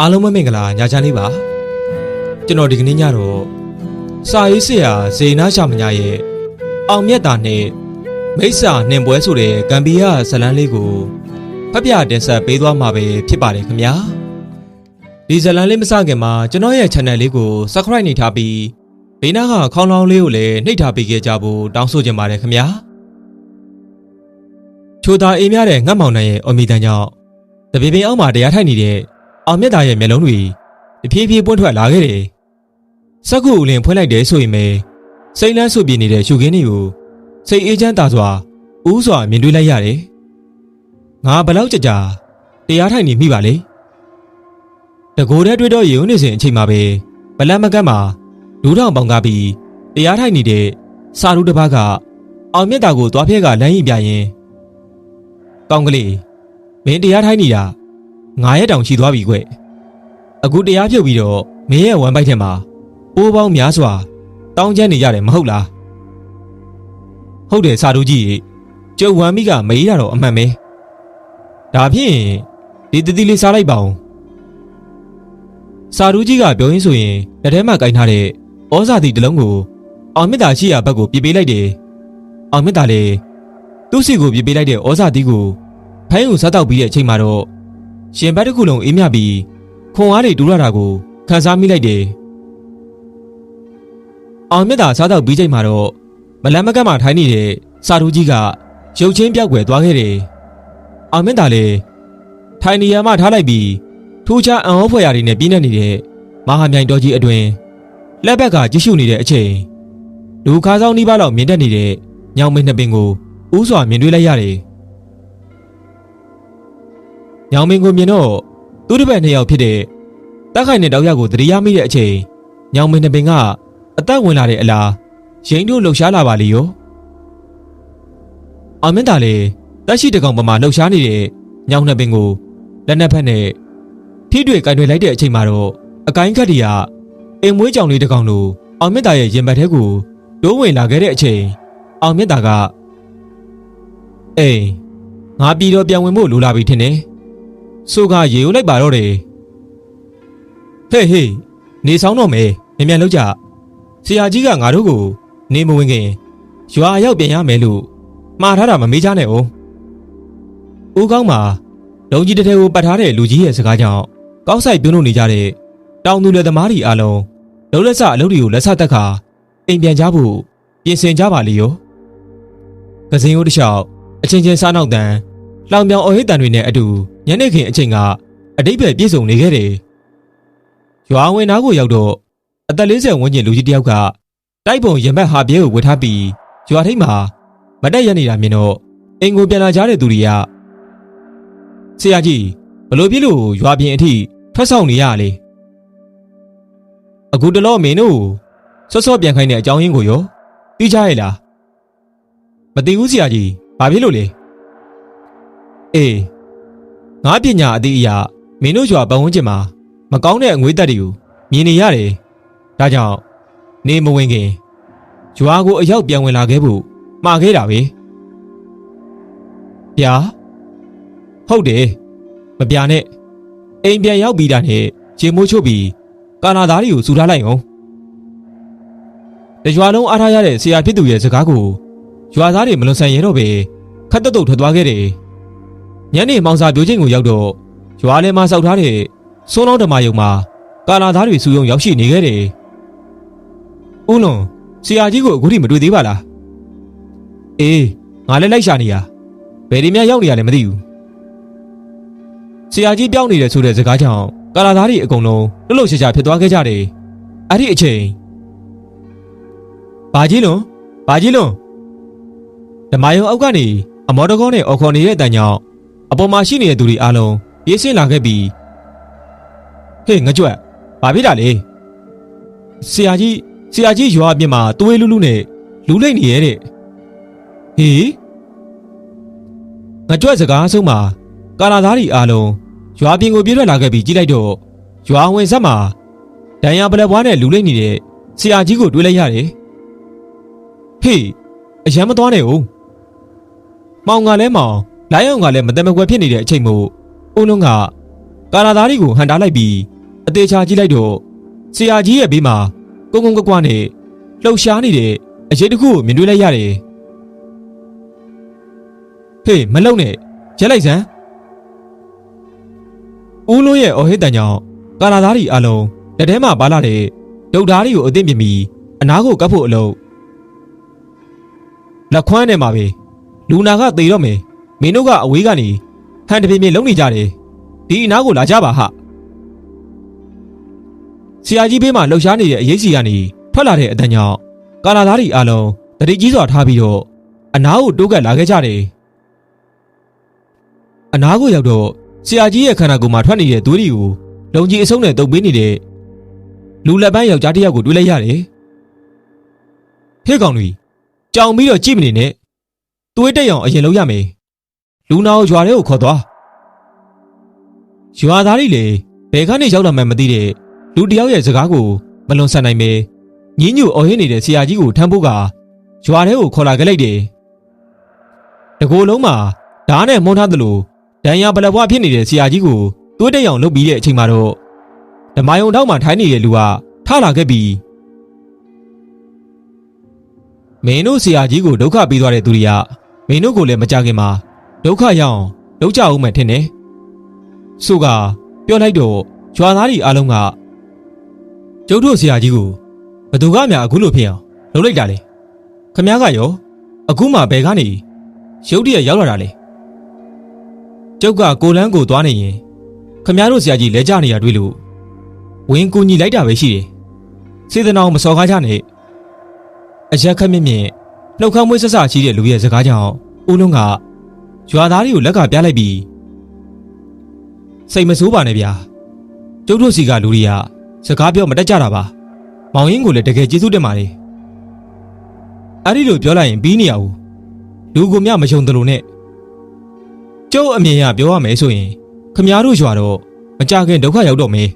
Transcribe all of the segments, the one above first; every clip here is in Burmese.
အားလုံးပဲမင်္ဂလာညချမ်းလေးပါကျွန်တော်ဒီကနေ့ညတော့စာရေးဆရာဇေနာရှာမညာရဲ့အောင်မြတ်တာနဲ့မိစ္ဆာနှင်ပွဲဆိုတဲ့ဂမ်ဘီယာဇတ်လန်းလေးကိုဖတ်ပြတင်ဆက်ပေးသွားမှာပဲဖြစ်ပါတယ်ခင်ဗျာဒီဇတ်လန်းလေးမစခင်မှာကျွန်တော်ရဲ့ channel လေးကို subscribe နေထားပြီးဘေးနားကခေါင်းလောင်းလေးကိုလည်းနှိပ်ထားပေးခဲ့ကြဖို့တောင်းဆိုချင်ပါတယ်ခင်ဗျာချိုသာအေးမြတဲ့ငတ်မောင်နှံရဲ့အမီတန်ကြောင့်တပေပင်အောက်မှာတရားထိုင်နေတဲ့ အောင်မြတ်သားရဲ့မျက်လုံးတွေတဖြည်းဖြည်းပွင့်ထွက်လာခဲ့တယ်။စက္ကူဦးလင်ဖွင့်လိုက်တယ်ဆိုရင်ပဲစိတ်လန်းဆုပ်ပြနေတဲ့ရှုခင်းတွေကိုစိတ်အေးချမ်းသာစွာဥစွာမြင်တွေ့လိုက်ရတယ်။ငါဘလောက်ကြကြာတရားထိုင်နေမိပါလေ။တကိုယ်တည်းတွေ့တော့ရုံနေစဉ်အချိန်မှာပဲဗလန်မကတ်မှာလူထောင်ပေါင်ကားပြီးတရားထိုင်နေတဲ့စာရုတစ်ပါးကအောင်မြတ်သားကိုသွားဖျက်ကလမ်းရင်ပြရင်ကောင်းကလေးမင်းတရားထိုင်နေတာ ငါရဲ့တောင်ချီသွားပြီကွအခုတရားပြုတ်ပြီးတော့မင်းရဲ့ဝမ်ပိုက်ထဲမှာပိုးပေါင်းများစွာတောင်းကျမ်းနေကြတယ်မဟုတ်လားဟုတ်တယ်စာတို့ကြီးရေကျုပ်ဝမ်မိကမေးတာတော့အမှန်ပဲဒါဖြင့်ဒီတတိလေးစားလိုက်ပါဦးစာတို့ကြီးကပြောရင်းဆိုရင်လက်ထဲမှာကင်ထားတဲ့ဩဇာတိတစ်လုံးကိုအောင်မြတ်တာရှိရာဘက်ကိုပြစ်ပေးလိုက်တယ်အောင်မြတ်တာလေသူ့စီကိုပြစ်ပေးလိုက်တဲ့ဩဇာတိကိုဖိုင်းကိုစားတော့ပြီးတဲ့အချိန်မှာတော့ ရှင်ဘက်တစ်ခုလုံးအေးမြပြီးခွန်အားတွေတူရတာကိုခန်းစားမိလိုက်တယ်။အောင်မြတ်တာစားတော့ပြီးချိန်မှာတော့မလန်းမကတ်မှထိုင်းနေတဲ့စာတူကြီးကရုပ်ချင်းပြောက်ွယ်သွားခဲ့တယ်။အောင်မြတ်တာလည်းထိုင်နေရမှထားလိုက်ပြီးထူးခြားအံ့ဩဖွယ်ရာတွေနဲ့ပြင်းနေနေတဲ့မဟာမြိုင်တော်ကြီးအတွင်လက်ဘက်ကကြည့်ရှုနေတဲ့အချိန်လူခါဆောင်နီးပါးလောက်မြင်တတ်နေတဲ့ညောင်မင်းနှစ်ပင်ကိုဥစွာမြင်တွေ့လိုက်ရတယ်။ ညောင်မင်းကိုမြင်တော့သူ့တစ်ပည့်နှစ်ယောက်ဖြစ်တဲ့တက်ခိုင်နဲ့တောက်ရကိုတတိယမိတဲ့အချိန်ညောင်မင်းနှစ်ပင်ကအသက်ဝင်လာတဲ့အလားရိန်တို့လှုပ်ရှားလာပါလေရောအောင်မင်းသားလေတက်ရှိတကောင်ပမာလှုပ်ရှားနေတဲ့ညောင်နှစ်ပင်ကိုလက်နက်ဖက်နဲ့ထိတွေကင်တွေလိုက်တဲ့အချိန်မှာတော့အကိုင်းခတ်တီကအိမ်မွေးကြောင်လေးတကောင်လိုအောင်မင်းသားရဲ့ရင်ဘတ်ထဲကိုတိုးဝင်လာခဲ့တဲ့အချိန်အောင်မင်းသားကအေးငါပြည်တော်ပြန်ဝင်ဖို့လိုလာပြီထင်တယ် ဆိုကရေဦးလိုက်ပါတော့တယ်ဟေးဟေးနေဆောင်တော့မယ်မြန်မြန်လောက်ကြဆရာကြီးကငါတို့ကို နေမဝင်ခင်ရွာရောက်ပြန်ရမယ်လို့မှားထားတာမမေးချနဲ့အောင်ဦးကောင်းမှာလုံကြီးတစ်ထည်ကိုပတ်ထားတဲ့လူကြီးရဲ့စကားကြောင့်ကောက်ဆိုင်ပြုံးလို့နေကြတဲ့တောင်သူလယ်သမားတွေအားလုံးလုံးလက်စအလုပ်တွေကိုလက်ဆက်တက်ခါအိမ်ပြန်ကြဖို့ပြင်ဆင်ကြပါလေရောကစင်းဦးတစ်လျှောက်အချင်းချင်းစားနောက်တန်လောင်ပြောင်အော်ဟစ်တန်တွေနဲ့အတူ ညနေခင်းအချိန်ကအတိတ်ပဲပြည့်စုံနေခဲ့တယ်။ရွာဝင်သားကိုရောက်တော့အသက်40ဝန်းကျင်လူကြီးတယောက်ကတိုက်ပုံရင်ဘတ်ဟာပြဲကိုဝတ်ထားပြီးရွာထိပ်မှာမတက်ရနေတာမြင်တော့အင်ကိုပြန်လာကြတဲ့သူတွေကဆရာကြီးဘလို့ဖြစ်လို့ရွာပြင်အထိထွက်ဆောင်နေရလေအခုတလောမင်းတို့စောစောပြန်ခိုင်းတဲ့အကြောင်းရင်းကိုရောသိကြရဲ့လားမသိဘူးဆရာကြီးဘာဖြစ်လို့လဲအေး ငါပညာအသည့်အရာမင်းတို့ရွာပတ်ဝန်းကျင်မှာမကောင်းတဲ့အငွေတက်တွေကိုမြင်နေရတယ်။ဒါကြောင့်နေမဝင်ခင်ရွာကိုအရောက်ပြန်ဝင်လာခဲ့ဖို့မှားခဲ့တာပဲ။ဗျာဟုတ်တယ်မပြာနဲ့အိမ်ပြန်ရောက်ပြီးတာနဲ့ခြေမိုးချုပ်ပြီးကာနာသားတွေကိုစူထားလိုက်အောင်။တရွာလုံးအားထားရတဲ့ဆရာဖြစ်သူရဲ့စကားကိုရွာသားတွေမလွန်ဆန်ရဲတော့ပဲခတ်တုတ်တုတ်ထွက်သွားခဲ့တယ်။ ညနေမောင်စာပြိုးချင်းကိုရောက်တော့ရွာထဲမှာစောက်ထားတဲ့စိုးလုံးဓမ္မယုံမှာကာလာသားတွေစုယုံရောက်ရှိနေခဲ့တယ်။ဦးလွန်ဆရာကြီးကိုအခုထိမတွေ့သေးပါလား။အေးငါလည်းလိုက်ရှာနေရ။ဘယ်ဒီများရောက်နေရလဲမသိဘူး။ဆရာကြီးပြောင်းနေတယ်ဆိုတဲ့စကားကြောင့်ကာလာသားတွေအကုန်လုံးလှုပ်လှုပ်ရှားရှားဖြစ်သွားခဲ့ကြတယ်။အဲ့ဒီအချိန်ဘာကြီးလွန်ဘာကြီးလွန်ဓမ္မယုံအောက်ကနေအမော်တကောနဲ့အော်ခေါ်နေတဲ့အတန်ကြောင့် အပေါ်မှာရှိနေတဲ့သူတွေအားလုံးပြေးဆင်းလာခဲ့ပြီးဟေးငကြွက်ဘာဖြစ်တာလဲဆရာကြီးဆရာကြီးရွာအပြင်မှာသွေးလူးလူးနဲ့လူလိမ့်နေရတဲ့ဟေးငကြွက်စကားအဆုံးမှာကာလာသားတွေအားလုံးရွာပြင်ကိုပြေးထွက်လာခဲ့ပြီးကြည့်လိုက်တော့ရွာဝင်ဆက်မှာဒဏ်ရာပလက်ပွားနဲ့လူလိမ့်နေတဲ့ဆရာကြီးကိုတွေ့လိုက်ရတယ်ဟေးအရန်မသွားနဲ့ဦးမောင်ကလည်းမောင် လိုင်းအောင်ကလည်းမတမကွယ်ဖြစ်နေတဲ့အချိန်မို့ဦးလုံးကကာလာသားတွေကိုဟန်တာလိုက်ပြီးအသေးချာကြည့်လိုက်တော့ဆရာကြီးရဲ့ဘေးမှာကုန်းကုန်းကွက်ကွက်နဲ့လှုပ်ရှားနေတဲ့အရေးတစ်ခုကိုမြင်တွေ့လိုက်ရတယ်ဟေးမလုံနဲ့ရက်လိုက်စမ်းဦးလုံးရဲ့အော်ဟစ်တန်ကြောင့်ကာလာသားတွေအလုံးလက်ထဲမှာပါလာတဲ့ဒုတ်ဓားတွေကိုအသင့်ပြပြီးအနားကိုကပ်ဖို့အလုပ်လက်ခွမ်းနဲ့မှာပဲလူနာကသေတော့မယ် မင်းတို့ကအဝေးကနေဟန်တပြင်းပြင်းလုံနေကြတယ်ဒီအနားကိုလာကြပါဟာဆရာကြီးဘေးမှာလှုပ်ရှားနေတဲ့အရေးစီကနေထွက်လာတဲ့အတန်ကြောင့်ကာလာသားတွေအလုံးတတိကြီးစွာထားပြီးတော့အနားကိုတိုးကပ်လာခဲ့ကြတယ်အနားကိုရောက်တော့ဆရာကြီးရဲ့ခန္ဓာကိုယ်မှာထွက်နေတဲ့သွေးတွေကိုလုံကြီးအစုံနဲ့တုပ်ပေးနေတဲ့လူလက်ပန်းယောက်ျားတစ်ယောက်ကိုတွေ့လိုက်ရတယ်ဟေ့ကောင်တွေကြောင်ပြီးတော့ကြည့်မနေနဲ့သွေးတက်အောင်အရင်လုပ်ရမယ် လူနာကိုရွာထဲကိုခေါ်သွားရွာသားတွေလေဘယ်ကနေရောက်လာမှန်းမသိတဲ့လူတစ်ယောက်ရဲ့စကားကိုမလွန်ဆန်နိုင်ပဲညင်းညူအော်ဟစ်နေတဲ့ဆရာကြီးကိုထမ်းဖို့ကရွာထဲကိုခေါ်လာခဲ့လိုက်တယ်တကိုယ်လုံးမှာဓားနဲ့မုန်းထားသလိုဒဏ်ရာပလက်ပွားဖြစ်နေတဲ့ဆရာကြီးကိုသွေးတက်အောင်လုပ်ပြီးတဲ့အချိန်မှာတော့ဓမ္မယုံထောက်မှထိုင်းနေတဲ့လူကထလာခဲ့ပြီးမင်းတို့ဆရာကြီးကိုဒုက္ခပေးသွားတဲ့သူတွေကမင်းတို့ကိုလည်းမကြခင်မှာ ဒုက္ခရောက်အောင်လုပ်ကြအောင်မယ်ထင်တယ်။ဆိုကပြောလိုက်တော့ရွာသားတွေအားလုံးကကျုပ်တို့ဆရာကြီးကိုဘသူကများအခုလိုဖြစ်အောင်လုပ်လိုက်တာလေ။ခမ ्या ကရောအခုမှဘယ်ကနေရုတ်တရက်ရောက်လာတာလေ။ကျုပ်ကကိုလန်းကိုသွားနေရင်ခမ ्या တို့ဆရာကြီးလဲကြနေရတွေ့လို့ဝင်းကူညီလိုက်တာပဲရှိတယ်။စေတနာကိုမစော်ကားကြနဲ့။အရက်ခက်မြင့်မြင့်နှုတ်ခမ်းမွေးဆဆချီးတဲ့လူရဲ့စကားကြောင့်ဦးလုံးက ရွာသားတွေကိုလက်ကပြလိုက်ပြီးစိတ်မဆိုးပါနဲ့ဗျာကျုပ်တို့စီကလူတွေကစကားပြောမတတ်ကြတာပါမောင်ရင်ကိုလည်းတကယ်ကျေးဇူးတင်ပါတယ်အဲ့ဒီလိုပြောလိုက်ရင်ပြီးနေရဘူးလူကိုမြမယုံတယ်လို့နဲ့ကျုပ်အမြင်ရပြောရမယ်ဆိုရင်ခမားတို့ရွာတော့မကြခင်ဒုက္ခရောက်တော့မယ်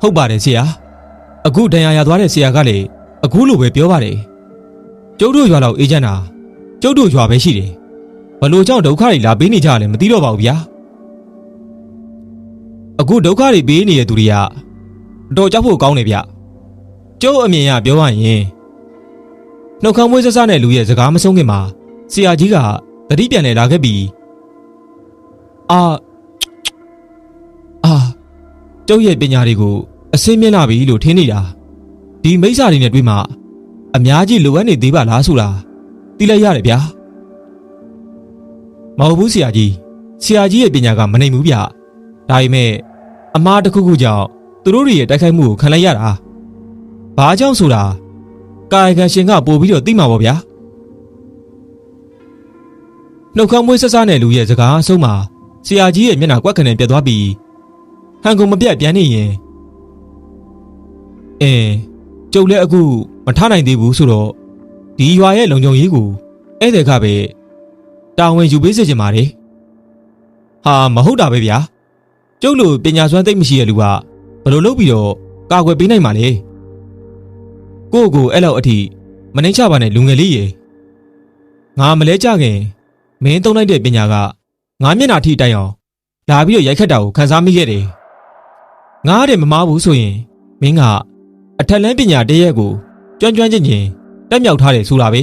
ဟုတ်ပါတယ်ဆရာအခုဒဏ်ရာရသွားတဲ့ဆရာကလည်းအခုလိုပဲပြောပါတယ်ကျုပ်တို့ရွာလောက်အေဂျင့်တာ ကျုပ်တို့ရွာပဲရှိတယ်ဘလို့ကြောင့်ဒုက္ခတွေလာပေးနေကြရလဲမသိတော့ပါဘူးဗျာအခုဒုက္ခတွေပေးနေတဲ့သူတွေကတော်ကြောက်ဖို့ကောင်းတယ်ဗျကျုပ်အမြင်ရပြောရရင်နှုတ်ခမ်းမွေးဆဆနဲ့လူရဲ့စကားမဆုံးခင်မှာဆရာကြီးကတတိပြန်နေလာခဲ့ပြီးအာအာကျုပ်ရဲ့ပညာတွေကိုအစင်းမြင့်လာပြီလို့ထင်နေတာဒီမိစ္ဆာတွေနဲ့တွေ့မှအများကြီးလိုအပ်နေသေးပါလားဆိုတာ သိလိုက်ရတယ်ဗျာမဟုတ်ဘူးဆရာကြီးဆရာကြီးရဲ့ပညာကမနိုင်ဘူးဗျဒါပေမဲ့အမားတစ်ခုခုကြောင့်သူတို့တွေရဲ့တိုက်ခိုက်မှုကိုခံလိုက်ရတာဘာကြောင့်ဆိုတာကာယကံရှင်ကပို့ပြီးတော့သိမှာပေါ့ဗျာနှုတ်ခမ်းမွေးဆဆနဲ့လူရဲ့စကားအဆုံးမှာဆရာကြီးရဲ့မျက်နှာကွက်ခနဲ့ပြတ်သွားပြီးဟန်ကုန်မပြတ်ပြန်နေရင်အင်းကျုပ်လည်းအခုမထနိုင်သေးဘူးဆိုတော့ ဒီရွာရဲ့လုံခြုံရေးကိုဧည့်သည်ကပဲတာဝန်ယူပေးစေချင်ပါတယ်ဟာမဟုတ်တာပဲဗျာကျုပ်လိုပညာစွမ်းသိမ့်မရှိတဲ့လူကဘယ်လိုလုပ်ပြီးတော့ကာကွယ်ပေးနိုင်မှာလဲကိုယ့်ကိုအဲ့လောက်အထိမနှိမ့်ချပါနဲ့လူငယ်လေးရေငါမလဲကြခင်မင်းသုံးလိုက်တဲ့ပညာကငါမျက်နှာထိတိုင်အောင်လာပြီးတော့ရိုက်ခတ်တာကိုခန်းစားမိခဲ့တယ်ငါတဲ့မမားဘူးဆိုရင်မင်းကအထက်လန်းပညာတရက်ကိုကျွမ်းကျွမ်းကျင်ကျင် တက်မြောက်ထားတယ်ဆိုတာပဲ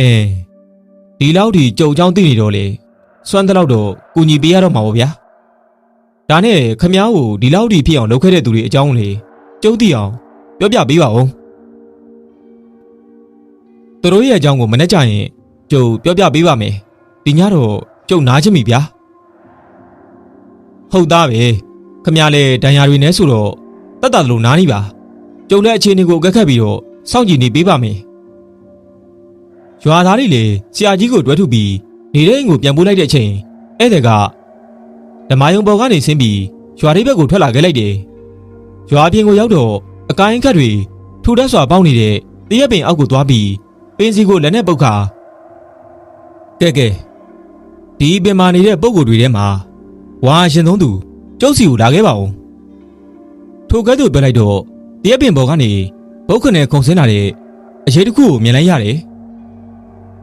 အင်းဒီလောက်ဒီကြုံချောင်းသိနေတော့လေစွမ်းတဲ့လောက်တော့ကူညီပေးရတော့မှာပေါ့ဗျာဒါနဲ့ခမ ्या ကိုဒီလောက်ဒီဖြစ်အောင်လုပ်ခဲ့တဲ့သူတွေအကြောင်းလေကျုပ်သိအောင်ပြောပြပေးပါဦးသူတို့ရဲ့အကြောင်းကိုမနှက်ကြရင်ကျုပ်ပြောပြပေးပါမယ်ဒီညတော့ကျုပ်နားချင်ပြီဗျာဟုတ်သားပဲခမ ्या လေဒဏ်ရာတွေနဲ့ဆိုတော့တတ်တာလို့နားနေပါ ကျုံတဲ့အခြေအနေကိုအကက်ခတ်ပြီးတော့စောင့်ကြည့်နေပေးပါမယ်ရွာသားတွေလေဆရာကြီးကိုတွဲထုတ်ပြီးနေတဲ့အိမ်ကိုပြန်ပို့လိုက်တဲ့အချိန်ဧည့်သည်ကဓမ္မယုံပေါ်ကနေဆင်းပြီးရွာလေးဘက်ကိုထွက်လာခဲ့လိုက်တယ်ရွာပြင်ကိုရောက်တော့အကိုင်းခတ်တွေထူထပ်စွာပေါက်နေတဲ့တရက်ပင်အောက်ကိုသွားပြီးပင်စီကိုလက်နဲ့ပုတ်ခါကဲကဲဒီပင်မာနေတဲ့ပုံကိုယ်တွေထဲမှာဝါရှင်သုံးသူကျုပ်စီကိုလာခဲ့ပါဦးထိုကဲ့သို့ပြောလိုက်တော့ တရက်ပင်ပေါ်ကနေဘုတ်ခွနဲ့ခုံဆင်းလာတဲ့အရေးတစ်ခုကိုမြင်လိုက်ရတယ်။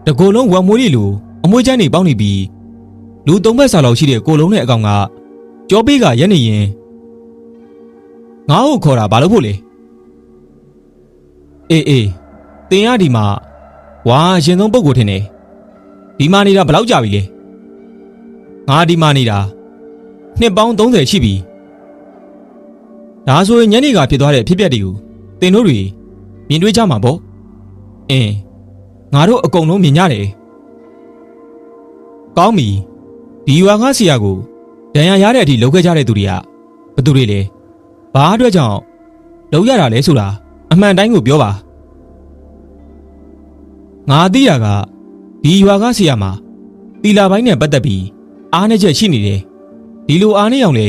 တကိုယ်လုံးဝမ်မွေးလေးလိုအမွှေးချမ်းတွေပေါက်နေပြီးလူသုံးဘက်စာလောက်ရှိတဲ့ကိုလုံးနဲ့အကောင်ကကြောပေးကရက်နေရင်ငါ့ကိုခေါ်တာဘာလို့ဖို့လဲအေးအေးတင်ရဒီမှာဝါအရင်ဆုံးပုံကိုထင်တယ်ဒီမှာနေတာဘယ်လောက်ကြာပြီလဲငါဒီမှာနေတာနှစ်ပေါင်း30ရှိပြီ ဒါဆိုရင်ညနေကဖြစ်သွားတဲ့ဖြစ်ပျက်တွေကိုတင်တို့တွေမြင်တွေ့ကြမှာပေါ့အင်းငါတို့အကုန်လုံးမြင်ကြတယ်ကောင်းပြီဒီရွာကားဆရာကိုဒဏ်ရာရတဲ့အထိလောက်ခဲ့ကြတဲ့သူတွေကဘယ်သူတွေလဲဘာအတွက်ကြောင့်လောက်ရတာလဲဆိုတာအမှန်တိုင်းကိုပြောပါငါသိတာကဒီရွာကားဆရာမှာတီလာပိုင်းနဲ့ပတ်သက်ပြီးအားနေချက်ရှိနေတယ်ဒီလိုအားနေအောင်လေ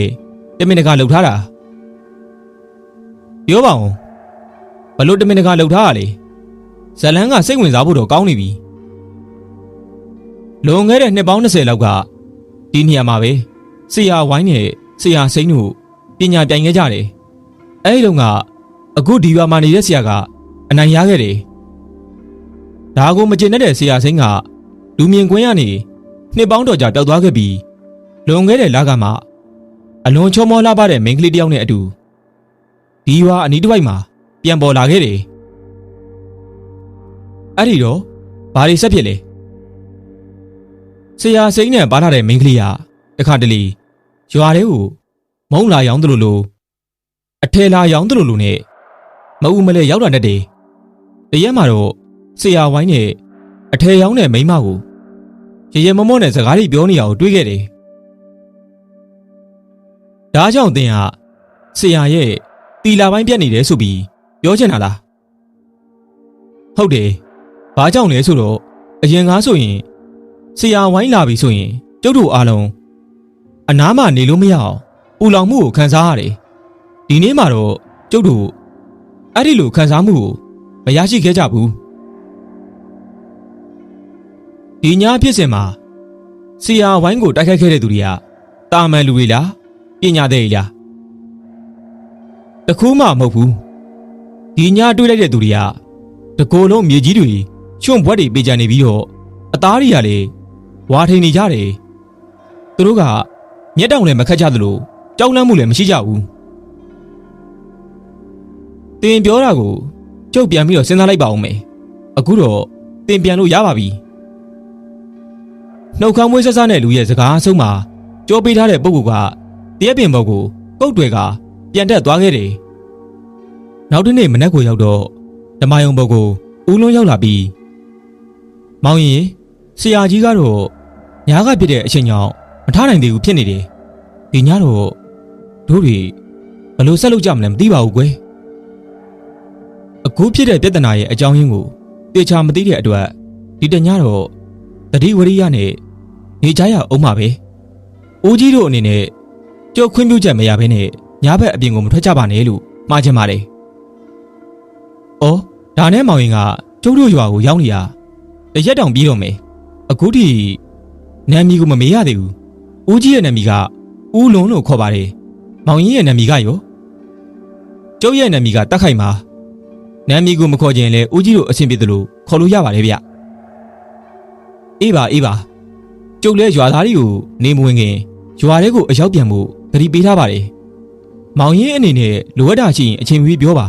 တမင်တကာလှုပ်ထားတာ ပြောပါဦးဘလို့တမင်တကာလှုပ်ထားရလဲဇလန်းကစိတ်ဝင်စားဖို့တော့ကောင်းနေပြီလွန်ခဲ့တဲ့နှစ်ပေါင်း20လောက်ကဒီနေရာမှာပဲဆရာဝိုင်းနဲ့ဆရာစိမ့်တို့ပညာပြိုင်ခဲ့ကြတယ်အဲ့ဒီတော့ကအခုဒီရွာမှာနေတဲ့ဆရာကအနိုင်ရခဲ့တယ်ဒါကိုမကျင်တဲ့ဆရာစိမ့်ကလူမြင်ကွင်းကနေနှစ်ပေါင်းတော်ကြာပျောက်သွားခဲ့ပြီးလွန်ခဲ့တဲ့လကမှအလွန်ချောမောလှပတဲ့မိန်းကလေးတစ်ယောက်နဲ့အတူ ဒီရွာအနီးတစ်ဝိုက်မှာပြန်ပေါ်လာခဲ့တယ်အဲ့ဒီတော့ဘာတွေဆက်ဖြစ်လဲဆရာစိမ့်နဲ့ပါထားတဲ့မိန်းကလေးကတခါတလေရွာထဲကိုမုံလာရောင်းသလိုလိုအထဲလာရောင်းသလိုလိုနဲ့မအူမလဲရောက်လာတတ်တယ်တရက်မှာတော့ဆရာဝိုင်းနဲ့အထဲရောင်းတဲ့မိန်းမကိုရရမမော့နဲ့စကားတွေပြောနေရအောင်တွေးခဲ့တယ်ဒါကြောင့်သင်ဟာဆရာရဲ့ တီလာပိုင်းပြတ်နေတယ်ဆိုပြီးပြောချင်တာလားဟုတ်တယ်ဘာကြောင့်လဲဆိုတော့အရင်ကားဆိုရင်ဆရာဝိုင်းလာပြီဆိုရင်ကျုပ်တို့အားလုံးအနားမှနေလို့မရအောင်ပူလောင်မှုကိုခံစားရတယ်ဒီနေ့မှာတော့ကျုပ်တို့အဲ့ဒီလိုခံစားမှုကိုမရရှိခဲ့ကြဘူးဒီညဖြစ်စဉ်မှာဆရာဝိုင်းကိုတိုက်ခိုက်ခဲ့တဲ့သူတွေကတာမန်လူတွေလားပညာသည်တွေလား တခုမှမဟုတ်ဘူးဒီညတွေးလိုက်တဲ့သူတွေကတကိုယ်လုံးမြေကြီးတွေချွန့်ဘွက်တွေပေးကြနေပြီးတော့အသားတွေကလည်းဝါထိန်နေကြတယ်သူတို့ကမျက်တောင်လည်းမခတ်ကြသလိုကြောက်လန့်မှုလည်းမရှိကြဘူးတင်ပြောတာကိုကျုပ်ပြန်ပြီးတော့စဉ်းစားလိုက်ပါဦးမယ်အခုတော့တင်ပြန်လို့ရပါပြီနှုတ်ခမ်းမွေးဆဆနဲ့လူရဲ့စကားအဆုံးမှာကြောပေးထားတဲ့ပုဂ္ဂိုလ်ကတရက်ပင်ဘော်ကိုပုတ်တွေက ပြန်တက်သွားခဲ့တယ်နောက်တစ်နေ့မနက်ကိုရောက်တော့ဓမ္မယုံဘုတ်ကိုဦးလုံးရောက်လာပြီးမောင်ရင်ဆရာကြီးကတော့ညားကပြတဲ့အချိန်ကြောင့်မထားနိုင်သေးဘူးဖြစ်နေတယ်ဒီညတော့တို့တွေဘယ်လိုဆက်လုပ်ကြမလဲမသိပါဘူးကွယ်အခုဖြစ်တဲ့ပြဿနာရဲ့အကြောင်းရင်းကိုတေချာမသိတဲ့အတွက်ဒီတညတော့တတိဝရိယနဲ့နေကြရအောင်ပါပဲအိုးကြီးတို့အနေနဲ့ကြောက်ခွင့်ပြုချက်မရဘဲနဲ့ ညာဘက်အပြင်ကိုမထွက်ကြပါနဲ့လို့မှားချင်ပါတယ်။အော်ဒါနဲ့မောင်ရင်ကကျုပ်တို့ရွာကိုရောက်နေတာတရက်တောင်ပြီးတော့မယ်။အခုထိနာမည်ကိုမမေးရသေးဘူး။ဦးကြီးရဲ့နာမည်ကဦးလုံးလို့ခေါ်ပါတယ်။မောင်ရင်ရဲ့နာမည်ကရောကျုပ်ရဲ့နာမည်ကတက်ခိုင်ပါ။နာမည်ကိုမခေါ်ခြင်းလဲဦးကြီးတို့အဆင်ပြေသလိုခေါ်လို့ရပါတယ်ဗျ။အေးပါအေးပါကျုပ်လဲရွာသားတွေကိုနေမဝင်ခင်ရွာထဲကိုအရောက်ပြန်ဖို့သတိပေးထားပါတယ်။ မောင်ရင်အနေနဲ့လိုအပ်တာရှိရင်အချိန်မီပြောပါ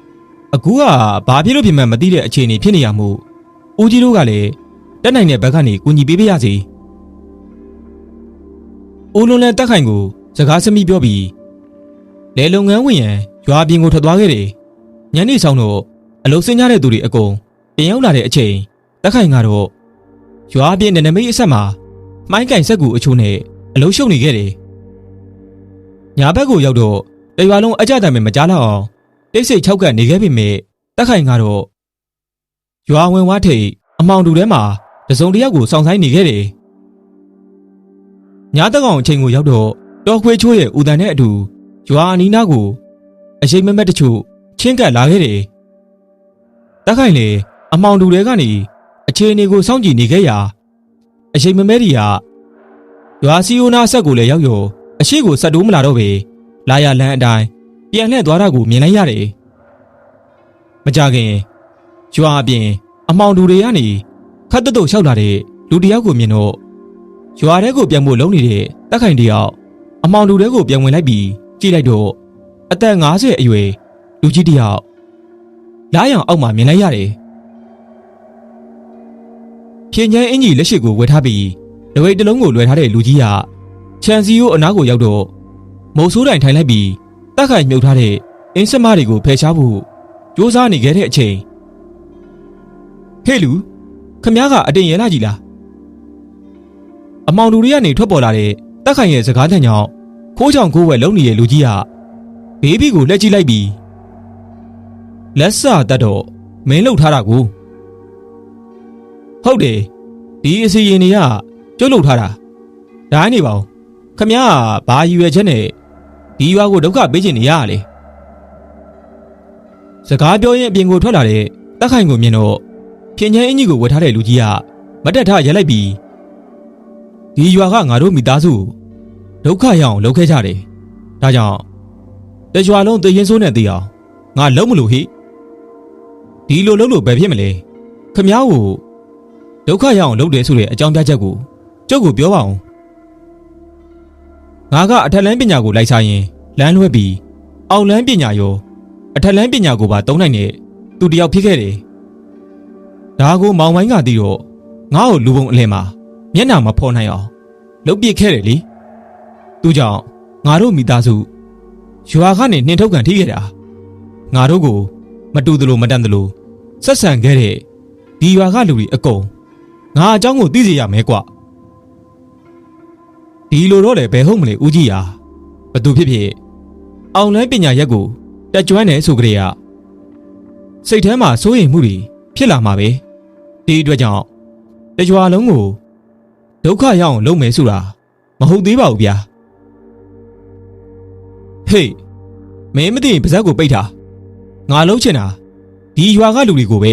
။အခုကဘာဖြစ်လို့ပြင်မှမသိတဲ့အခြေအနေဖြစ်နေရမို့ဦးကြီးတို့ကလည်းတက်နိုင်တဲ့ဘက်ကနေကူညီပေးပေးရစီ။ဦးလုံးလည်းတက်ခိုင်ကိုစကားစမိပြောပြီးလေလုပ်ငန်းဝင်ရန်ရွာပြင်ကိုထွက်သွားခဲ့တယ်။ညနေဆောင်တော့အလုံးစင်းကြတဲ့သူတွေအကုန်ပြန်ရောက်လာတဲ့အချိန်တက်ခိုင်ကတော့ရွာပြင်နယ်နိမိတ်အဆက်မှာမိုင်းကင်ဆက်ကူအချိုးနဲ့အလုံးရှုပ်နေခဲ့တယ်။ ညာဘက်ကိုရောက်တော့တရွာလုံးအကြတံပဲမကြားလောက်အောင်တိတ်ဆိတ်၆ကပ်နေခဲ့ပြီမဲ့တက်ခိုင်ကတော့ရွာဝင်ဝါထိတ်အမောင်တူထဲမှာတစုံတစ်ယောက်ကိုစောင့်ဆိုင်နေခဲ့တယ်။ညာတက်ကောင်အချိန်ကိုရောက်တော့တော်ခွေးချိုးရဲ့ဦးတန်နဲ့အတူရွာအနီးနားကိုအချိန်မမက်တချို့ချင်းကပ်လာခဲ့တယ်။တက်ခိုင်လေအမောင်တူတွေကနေအခြေအနေကိုစောင့်ကြည့်နေခဲ့ရာအချိန်မမဲဒီကရွာစီယိုနာဆက်ကိုလည်းရောက်ရော အရှိကိုဆက်တိုးမလာတော့ပဲလာရလန်းအတိုင်းပြန်လှည့်သွားတာကိုမြင်လိုက်ရတယ်။မကြခင်ရွာအပြင်အမောင်တူတွေကနေခတ်တုတ်တုတ်လျှောက်လာတဲ့လူတစ်ယောက်ကိုမြင်တော့ရွာထဲကိုပြန်ဖို့လုံးနေတဲ့တက်ခိုင်တယောက်အမောင်လူတွေကိုပြန်ဝင်လိုက်ပြီးကြည့်လိုက်တော့အသက်50အရွယ်လူကြီးတယောက်လားရောင်အောက်မှာမြင်လိုက်ရတယ်ဖြင်းချမ်းအင်ကြီးလက်ရှိကိုဝယ်ထားပြီးဒဝိတ်တစ်လုံးကိုလွယ်ထားတဲ့လူကြီးက ခြံစီကိုအနားကိုရောက်တော့မုံဆိုးတိုင်ထိုင်လိုက်ပြီးတက်ခိုင်မြုပ်ထားတဲ့အင်းစမတွေကိုဖယ်ရှားဖို့စူးစမ်းနေခဲ့တဲ့အချိန်ဟေ့လူခမ ्या ကအတင်ရဲလာကြီးလားအမောင်လူတွေကနေထွက်ပေါ်လာတဲ့တက်ခိုင်ရဲ့စကားတန်ကြောင့်ခိုးချောင်ကိုးဝဲလုံနေတဲ့လူကြီးကဘေးဘီကိုလှက်ကြည့်လိုက်ပြီးလက်စတတ်တော့မင်းလှုပ်ထားတာကိုဟုတ်တယ်ဒီအစီရင်တွေကကျုပ်လှုပ်ထားတာဒါအိုင်းနေပါဦး ခမ ्या ကဘာယူရချက်နဲ့ဒီရွာကိုဒုက္ခပေးချင်နေရလေစကားပြောရင်အပြင်ကိုထွက်လာတဲ့တက်ခိုင်ကိုမြင်တော့ဖြင်းချမ်းအင်ကြီးကိုဝတ်ထားတဲ့လူကြီးကမတက်ထရက်လိုက်ပြီးဒီရွာကငါတို့မိသားစုဒုက္ခရအောင်လုပ်ခဲ့ကြတယ်ဒါကြောင့်တရွာလုံးတည်ရင်ဆိုးနဲ့တည်အောင်ငါလုံးမလို့ဟိဒီလိုလုပ်လို့ဘယ်ဖြစ်မလဲခမ ्या ကိုဒုက္ခရအောင်လုပ်တယ်ဆိုတဲ့အကြောင်းပြချက်ကိုကျုပ်ကိုပြောပါအောင် ငါကအထက်လန်းပညာကိုလိုက်စားရင်လမ်းလွဲပြီးအောက်လန်းပညာရောအထက်လန်းပညာကိုပါသုံးနိုင်တဲ့သူတယောက်ဖြစ်ခဲ့တယ်။ဒါကိုမောင်မိုင်းကသိတော့ငါ့ကိုလူပုံအလဲမှာမျက်နှာမဖော်နိုင်အောင်လှုပ်ပစ်ခဲ့တယ်လေ။သူကြောင့်ငါတို့မိသားစုရွာကနေနှင်ထုတ်ခံထိခဲ့တာ။ငါတို့ကိုမတူသလိုမတန်သလိုဆက်ဆံခဲ့တဲ့ဒီရွာကလူတွေအကုန်ငါအကြောင်းကိုသိစေရမယ်ကွာ။ ဒီလိုတော့လေဘယ်ဟုတ်မလဲဦးကြီးယာဘသူဖြစ်ဖြစ်အောင်လန်းပညာရက်ကိုတက်ကျွမ်းတယ်ဆိုကြတဲ့ကစိတ်ထဲမှာစိုးရိမ်မှုတွေဖြစ်လာမှာပဲဒီအတွက်ကြောင့်တကြွာလုံးကိုဒုက္ခရောက်အောင်လုပ်မယ်ဆိုတာမဟုတ်သေးပါဘူးဗျာဟေးမင်းမသိရင်ပါဇက်ကိုပိတ်ထားငါလုံးချင်တာဒီရွာကလူတွေကိုပဲ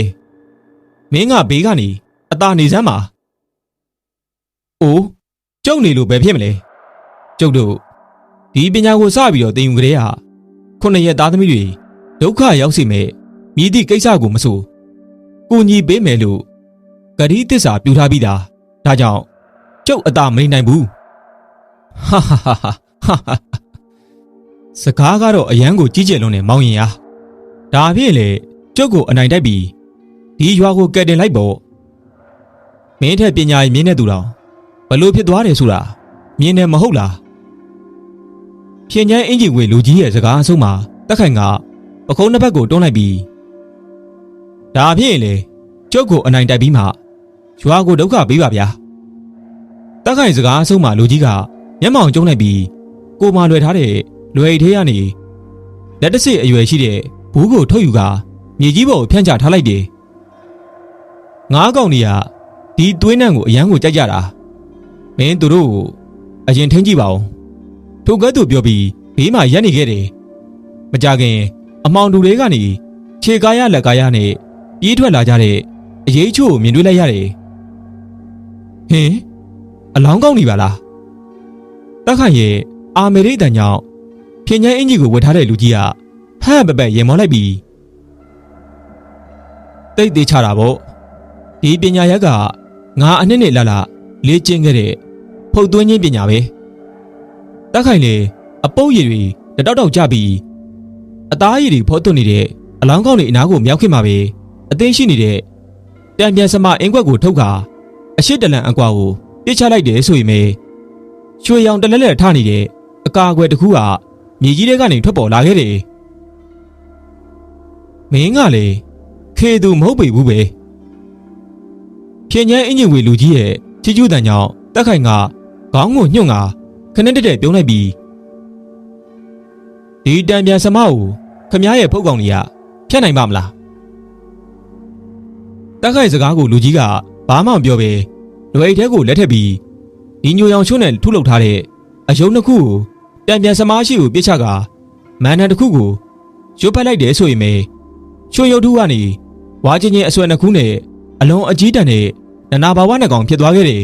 မင်းကဘေးကနေအตาနေစမ်းပါအိုး ကျုပ်နေလို့ပဲဖြစ်မလဲကျုပ်တို့ဒီပညာကိုစပြီးတော့သင်ယူကြတဲ့ဟာခုနှစ်ရက်သားသမီးတွေဒုက္ခရောက်စီမဲ့မြည်သည့်ကိစ္စကိုမဆိုကိုညီပေးမယ်လို့ဂတိတစ္ဆာပြုထားပြီးသားဒါကြောင့်ကျုပ်အตาမနေနိုင်ဘူးဟာဟာဟာဟာဟာစကားကတော့အရန်ကိုကြီးကျယ်လွန်းနေမောင်းရင်ရဒါဖြင့်လေကျုပ်ကိုအနိုင်တိုက်ပြီးဒီရွာကိုကယ်တင်လိုက်ပေါ့မင်းထက်ပညာရည်မြင့်တဲ့သူတော် ဘလို့ဖြစ်သွားတယ်ဆိုတာမြင်တယ်မဟုတ်လားဖြင်းချမ်းအင်ဂျင်ဝေလူကြီးရဲ့စကားအဆုံးမှာတက်ခိုင်ကပခုံးတစ်ဖက်ကိုတွန်းလိုက်ပြီးဒါဖြင့်လေကျုပ်ကိုအနိုင်တိုက်ပြီးမှရွာကိုဒုက္ခပေးပါဗျာတက်ခိုင်စကားအဆုံးမှာလူကြီးကမျက်မှောင်ကျုံလိုက်ပြီးကိုမလွယ်ထားတဲ့လွယ်အိတ်သေးကနေလက်တဆစ်အရွယ်ရှိတဲ့ဘူးကိုထုတ်ယူကမြေကြီးပေါ်ကိုဖြန့်ချထားလိုက်တယ်ငါးကောင်တွေကဒီသွေးနံကိုအရန်ကိုကြိုက်ကြတာ မင်းတို့ကိုအရင်ထင်းကြည့်ပါဦးထိုကဲ့သို့ပြောပြီးဘေးမှာရက်နေခဲ့တယ်မကြခင် အမောင်တူတွေကနေခြေကားရလက်ကားရနဲ့ပြေးထွက်လာကြတဲ့အရေးချို့ကိုမြင်တွေ့လိုက်ရတယ်ဟင်အလောင်းကောင်းနေပါလားတက်ခိုင်ရဲ့အာမေရိတန်ကြောင့်ဖြင်းချမ်းအင်ကြီးကိုဝတ်ထားတဲ့လူကြီးကဟမ်ပပက်ရင်မောလိုက်ပြီးတိတ်သေးချတာပေါ့ဒီပညာရက်ကငါအနှစ်နဲ့လာလာလေ့ကျင့်ခဲ့တဲ့ ဖုတ်သွင်းခြင်းပညာပဲတက်ခိုင်လေအပုပ်ရည်တွေတတောက်တောက်ကြပြီးအသားရည်တွေဖောသွတ်နေတဲ့အလောင်းကောင်းတွေအနားကိုမြောက်ခင်မှာပဲအသိရှိနေတဲ့တံပြန်စမအင်းကွက်ကိုထုတ်ကာအရှိတလန်အကွာကိုပြစ်ချလိုက်တယ်ဆိုရင်ပဲရွှေရောင်တလဲလဲထနေတဲ့အကာအကွယ်တစ်ခုကမြေကြီးထဲကနေထွက်ပေါ်လာခဲ့တယ်မင်းကလေခေသူမဟုတ်ပေဘူးပဲဖြင်းချမ်းအင်ဂျင်ဝေလူကြီးရဲ့ချီကျူးတန်ကြောင့်တက်ခိုင်က ခေါင်းကိုညှို့ငါခနဲ့တက်တက်ပြုံးလိုက်ပြီးဒီတံပြန်စမကိုခမားရဲ့ဖုတ်ကောင်ကြီးကဖျက်နိုင်ပါမလားတက်ခိုင်စကားကိုလူကြီးကဘာမှမပြောပဲလွယ်အိတ်ထဲကိုလက်ထက်ပြီးဒီညိုရောင်ချိုးနဲ့ထုလုပ်ထားတဲ့အယုံတစ်ခုကိုတံပြန်စမရှိကိုပြစ်ချကမန်နန်တစ်ခုကိုရွတ်ပတ်လိုက်တယ်ဆိုရင်ပဲချွန်ရုပ်ထုကနေဝါချင်းချင်းအဆွဲနှစ်ခုနဲ့အလုံးအကြီးတန်တဲ့နနာဘာဝနှစ်ကောင်ဖြစ်သွားခဲ့တယ်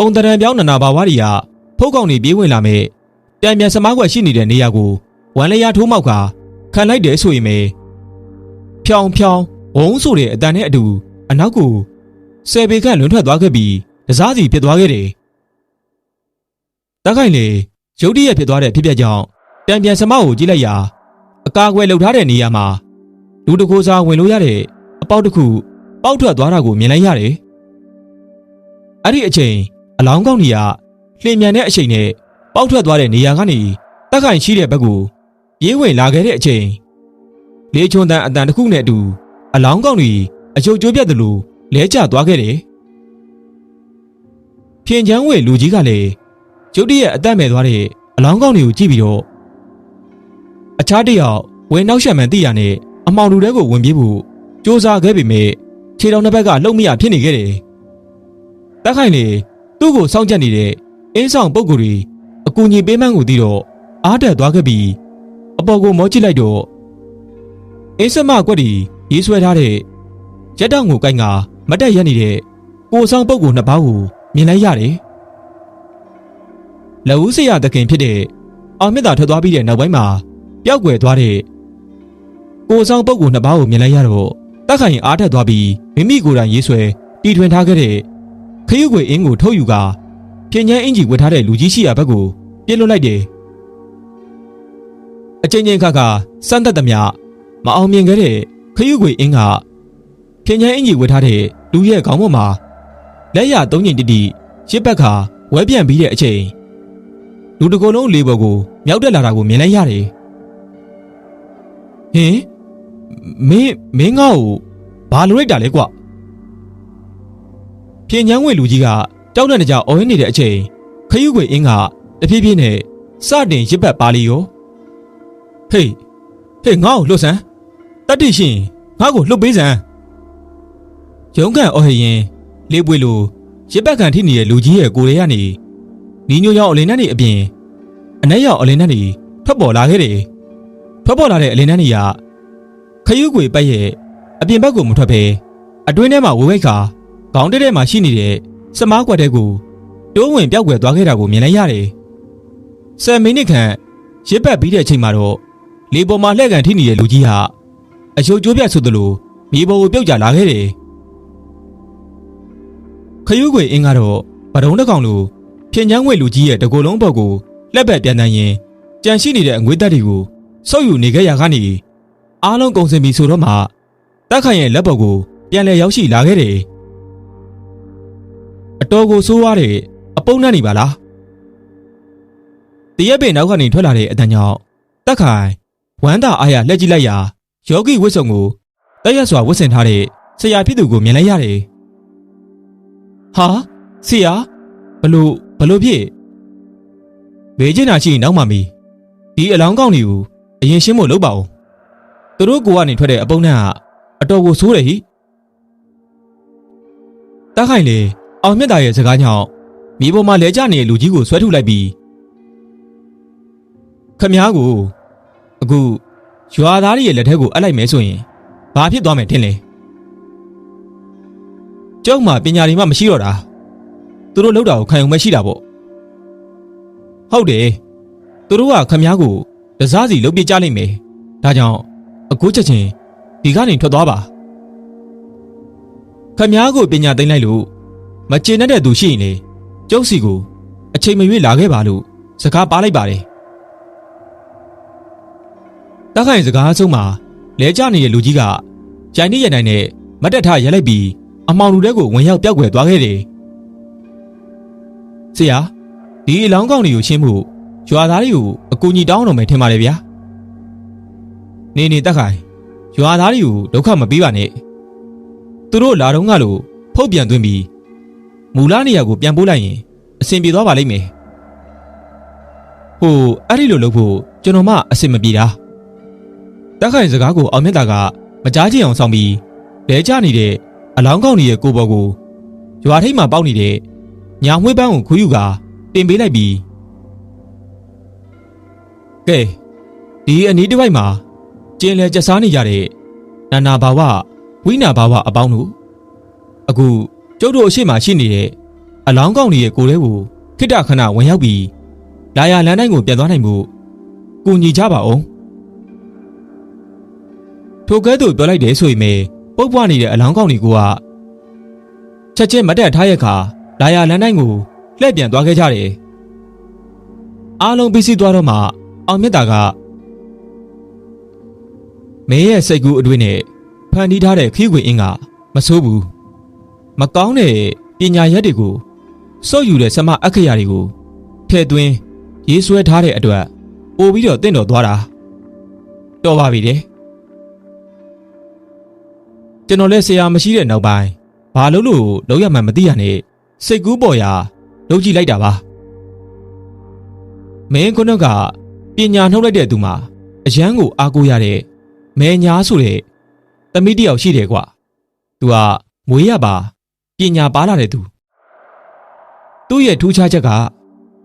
ပုံတရံပြောင်းနနာဘာဝတွေကဖုတ်ကောင်တွေပြေးဝင်လာမဲ့တံပြန်စမားကွက်ရှိနေတဲ့နေရာကိုဝမ်လျာထိုးမောက်ကခံလိုက်တယ်ဆိုရင်ပဲဖြောင်ဖြောင်ဝုံးဆိုတဲ့အတန်နဲ့အတူအနောက်ကိုဆယ်ပေခန့်လွန်ထွက်သွားခဲ့ပြီးတစားစီဖြစ်သွားခဲ့တယ်။တက်ခိုင်လေရုတ်တရက်ဖြစ်သွားတဲ့ဖြစ်ပျက်ကြောင့်တံပြန်စမကိုကြည့်လိုက်ရာအကာအကွယ်လှုပ်ထားတဲ့နေရာမှာလူတစ်ကိုယ်စားဝင်လို့ရတဲ့အပေါက်တစ်ခုပေါက်ထွက်သွားတာကိုမြင်လိုက်ရတယ်။အဲ့ဒီအချိန် အလောင်းကောင်းကြီးကလှင်မြန်တဲ့အချိန်နဲ့ပေါက်ထွက်သွားတဲ့နေရာကနေတက်ခိုင်ရှိတဲ့ဘက်ကိုပြေးဝင်လာခဲ့တဲ့အချိန်လေချွန်တန်အတန်တစ်ခုနဲ့အတူအလောင်းကောင်းကြီးအချုပ်ကျိုးပြတ်သလိုလဲကျသွားခဲ့တယ်။ဖြင်ချမ်းဝေလူကြီးကလည်းကျုပ်တရဲ့အသက်မဲ့သွားတဲ့အလောင်းကောင်းတွေကိုကြည့်ပြီးတော့အခြားတစ်ယောက်ဝင်နောက်ရှက်မှန်သိရနဲ့အမောင်လူတဲကိုဝင်ပြေးဖို့စ조사ခဲ့ပေမဲ့ခြေတော်နှစ်ဘက်ကလှုပ်မရဖြစ်နေခဲ့တယ်။တက်ခိုင်လေ သူ့ကိုစောင့်ကြပ်နေတဲ့အင်းဆောင်ပုဂ္ဂိုလ်တွေအကူကြီးပေးမှန်းကိုသိတော့အားတက်သွားခဲ့ပြီးအပေါ်ကိုမောကြည့်လိုက်တော့အင်းစမကွက်တီရေးဆွဲထားတဲ့ရက်တောင်ကိုကိုင်းကမတက်ရက်နေတဲ့ကိုဆောင်ပုဂ္ဂိုလ်နှစ်ပါးကိုမြင်လိုက်ရတယ်။လက်ဦးစရသခင်ဖြစ်တဲ့အောင်မြတ်တာထွက်သွားပြီးတဲ့နောက်ပိုင်းမှာပျောက်ကွယ်သွားတဲ့ကိုဆောင်ပုဂ္ဂိုလ်နှစ်ပါးကိုမြင်လိုက်ရတော့တက်ခိုင်အားထက်သွားပြီးမိမိကိုယ်တိုင်ရေးဆွဲတီထွင်ထားခဲ့တဲ့ ခရုခွေအင်းကိုထုတ်ယူကာဖြင်းချမ်းအင်ကြီးဝတ်ထားတဲ့လူကြီးရှိရာဘက်ကိုပြစ်လွတ်လိုက်တယ်။အချင်းချင်းခါခါစမ်းသက်သမျှမအောင်မြင်ခဲ့တဲ့ခရုခွေအင်းကဖြင်းချမ်းအင်ကြီးဝတ်ထားတဲ့လူရဲ့ခေါင်းပေါ်မှာလက်ရသုံးချိန်တိတိရှစ်ဘက်ကဝဲပြန်ပြီးတဲ့အချိန်လူတစ်ကိုယ်လုံးလေးပေါ်ကိုမြောက်တက်လာတာကိုမြင်လိုက်ရတယ်။ဟင်မင်းမင်းငါ့ကိုဘာလိုလိုက်တာလဲကွ ဖြင်းချမ်းဝေလူကြီးကတောက်တဲ့ကြအော်ရင်းနေတဲ့အချိန်ခရုခွေအင်းကတဖြည်းဖြည်းနဲ့စတင်ရစ်ပတ်ပါလီရောဟေးဟေးငါ့ကိုလှုပ်စမ်းတတ်တိရှင်ငါ့ကိုလှုပ်ပေးစမ်းရုံးကန်အော်ဟရင်လေးပွေလိုရစ်ပတ်ကန်ထိနေတဲ့လူကြီးရဲ့ကိုယ်ထဲကနေနီညိုရောင်အလင်းနဲ့နေအပြင်အနက်ရောင်အလင်းနဲ့နေထွက်ပေါ်လာခဲ့တယ်ထွက်ပေါ်လာတဲ့အလင်းနဲ့နေကခရုခွေပတ်ရဲ့အပြင်ဘက်ကိုမထွက်ဘဲအတွင်းထဲမှာဝေဝိတ်ခါ ခေါင်းတဲထဲမှာရှိနေတဲ့စမားကွက်တဲ့ကိုတိုးဝင်ပြောက်ွယ်သွားခဲ့တာကိုမြင်လိုက်ရတယ်။ဆယ်မိနစ်ခန့်ရစ်ပတ်ပြီးတဲ့အချိန်မှာတော့လေပေါ်မှာလှည့်ကန်ထိနေတဲ့လူကြီးဟာအယုတ်ကျိုးပြတ်ဆိုသလိုမြေပေါ်ကိုပြုတ်ကျလာခဲ့တယ်။ခရုခွေအင်းကတော့ဗတုံးတစ်ကောင်လိုဖြင်းချမ်းဝဲလူကြီးရဲ့တကိုယ်လုံးဘောက်ကိုလက်ပတ်ပြန်တန်းရင်ကြံရှိနေတဲ့အငွေတက်တွေကိုဆုပ်ယူနေခဲ့ရကနေအားလုံးကုန်စင်ပြီဆိုတော့မှတက်ခိုင်ရဲ့လက်ပေါ်ကိုပြန်လဲရောက်ရှိလာခဲ့တယ်။ အတော်ကိုဆိုးရတဲ့အပုံနဲ့နေပါလားတရက်ပင်နောက်ကနေထွက်လာတဲ့အတန်ကြောင့်တက်ခိုင်ဝမ်းသာအားရလက်ကြည့်လိုက်ရာယောဂီဝတ်စုံကိုတက်ရက်စွာဝတ်ဆင်ထားတဲ့ဆရာဖြစ်သူကိုမြင်လိုက်ရတယ်ဟာဆရာဘလို့ဘလို့ဖြစ်ဘေးကျင်နာရှိရင်နောက်မှမီဒီအလောင်းကောင်းတွေကိုအရင်ရှင်းဖို့လုပ်ပါဦးသူတို့ကိုကနေထွက်တဲ့အပုံနဲ့ကအတော်ကိုဆိုးတယ်ဟိတက်ခိုင်လေ အောင်မြတ်တာရဲ့စကားညောင်းမြေပေါ်မှာလဲကျနေတဲ့လူကြီးကိုဆွဲထုတ်လိုက်ပြီးခမားကိုအခုရွာသားတွေရဲ့လက်ထက်ကိုအပ်လိုက်မယ်ဆိုရင်ဘာဖြစ်သွားမယ်ထင်လဲကျောက်မှာပညာတွေမှမရှိတော့တာသူတို့လောက်တာကိုခံုံမရှိတာပေါ့ဟုတ်တယ်သူတို့ကခမားကိုတစားစီလုတ်ပြကြလိုက်မယ်ဒါကြောင့်အခုချက်ချင်းဒီကနေထွက်သွားပါခမားကိုပညာသိမ့်လိုက်လို့ မကျေနပ်တဲ့သူရှိရင်လေကျုပ်စီကိုအချိန်မရွေးလာခဲ့ပါလို့စကားပါလိုက်ပါတယ်တခိုင်စကားဆုံးမှာလဲကျနေတဲ့လူကြီးကကြိုင်နေရနိုင်နဲ့မတ်တက်ထရက်လိုက်ပြီးအမောင်လူတဲကိုဝင်ရောက်ပြောက်ွယ်သွားခဲ့တယ်ဆရာဒီအလောင်းကောင်တွေကိုရှင်းဖို့ရွာသားတွေကိုအကူကြီးတောင်းတော်မယ်ထင်ပါတယ်ဗျာနေနေတက်ခိုင်ရွာသားတွေကိုဒုက္ခမပေးပါနဲ့သူတို့လာတော့ငါလို့ဖုတ်ပြန်သွင်းပြီး မူလနေရာကိုပြန်ပို့လိုက်ရင်အဆင်ပြေသွားပါလိမ့်မယ်ဟိုအဲ့ဒီလိုလုပ်ဖို့ကျွန်တော်မှအဆင်မပြေတာတက်ခိုင်စကားကိုအောင်မြတ်တာကမကြားချင်အောင်ဆောင်ပြီးလဲကျနေတဲ့အလောင်းကောင်းကြီးရဲ့ကိုပေါ်ကိုရွာထိပ်မှာပေါက်နေတဲ့ညာမွှေးပန်းကိုခူးယူကာတင်ပေးလိုက်ပြီးကဲဒီအနီးတစ်ဝိုက်မှာကျင်းလဲကျစားနေကြတဲ့နာနာဘာဝဝိနာဘာဝအပေါင်းတို့အခု ကျုပ်တို့အရှိမှရှိနေတဲ့အလောင်းကောင်းကြီးရဲ့ကိုယ်လေးကိုခိတခဏဝင်ရောက်ပြီးလာရလမ်းတိုင်းကိုပြန်သွားနိုင်မှုကူညီကြပါအောင်ထိုကဲ့သို့ပြောလိုက်တယ်ဆိုရင်ပုတ်ပွားနေတဲ့အလောင်းကောင်းကြီးကချက်ချင်းမတက်ထားရဲ့ခါလာယာလန်တိုင်းကိုလှည့်ပြန်သွားခဲ့ကြတယ်အားလုံးပြီးစီးသွားတော့မှအောင်မြတ်တာကမင်းရဲ့စိတ်ကူးအတွေ့နဲ့ဖန်တီးထားတဲ့ခီးခွေအင်းကမဆိုးဘူး မကောင်းတဲ့ပညာရက်တွေကိုစော့ယူတဲ့စမအခရာတွေကိုထည့်သွင်းရေးဆွဲထားတဲ့အတွက်ပို့ပြီးတော့တင့်တော်သွားတာတော်ပါပြီတဲ့ကျွန်တော်လည်းဆရာမရှိတဲ့နောက်ပိုင်းဘာလို့လို့လုံးရမှန်းမသိရနဲ့စိတ်ကူးပေါ်ရာလုံးကြည့်လိုက်တာပါမင်းခုနကပညာနှုတ်လိုက်တဲ့သူမှာအရန်ကိုအားကိုးရတဲ့မဲညာဆိုတဲ့သမီးတစ်ယောက်ရှိတယ်ကွာသူကမွေးရပါ ပညာပါလာတဲ့သူသူ့ရဲ့ထူးခြားချက်က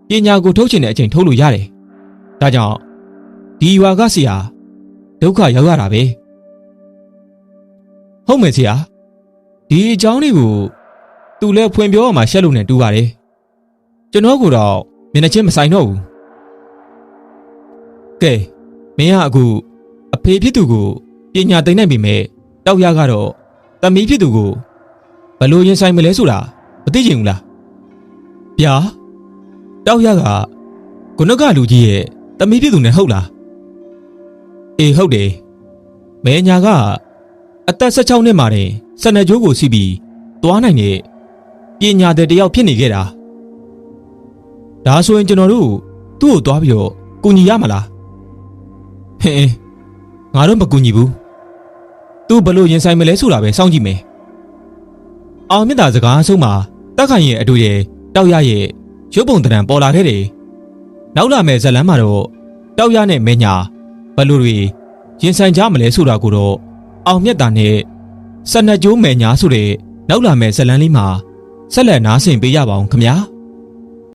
ပညာကိုထုတ်ချင်တဲ့အချိန်ထုတ်လို့ရတယ်ဒါကြောင့်ဒီရွာကဆရာဒုက္ခရောက်ရတာပဲဟုတ်မယ်ဆရာဒီအကြောင်းလေးကိုသူလည်းဖွင့်ပြောရမှာရှက်လို့နဲ့တူပါတယ်ကျွန်တော်ကတော့မျက်နှာချင်းမဆိုင်တော့ဘူးကဲမင်းကအခုအဖေဖြစ်သူကိုပညာသိမ့်နိုင်ပြီမဲ့တောက်ရကတော့တမီးဖြစ်သူကို ဘယ်လိုရင်ဆိုင်မလဲဆိုတာမသိချင်ဘူးလားဗျာတောက်ရကခုနကလူကြီးရဲ့တမီးဖြစ်သူနဲ့ဟုတ်လားအေးဟုတ်တယ်မဲညာကအသက်16နှစ်မှာတင်စနကြိုးကိုစီးပြီးသွားနိုင်တဲ့ပညာတဲ့တယောက်ဖြစ်နေခဲ့တာဒါဆိုရင်ကျွန်တော်တို့သူ့ကိုသွားပြီးတော့ကူညီရမလားဟင်ငါတို့မကူညီဘူးသူဘလို့ရင်ဆိုင်မလဲဆိုတာပဲစောင့်ကြည့်မယ် အောင်မြတ်တာစကားအဆုံးမှာတက်ခိုင်ရဲ့အတူရဲ့တောက်ရရဲ့ရုပ်ပုံတံပေါ်လာခဲ့တယ်နောက်လာမဲ့ဇလန်းမှာတော့တောက်ရနဲ့မင်းညာဘလို့တွေရင်ဆိုင်ကြမလဲဆိုတာကိုတော့အောင်မြတ်တာနဲ့စနက်ကျိုးမယ်ညာဆိုတဲ့နောက်လာမဲ့ဇလန်းလေးမှာဆက်လက်နားဆင်ပေးရပါအောင်ခင်ဗျာ။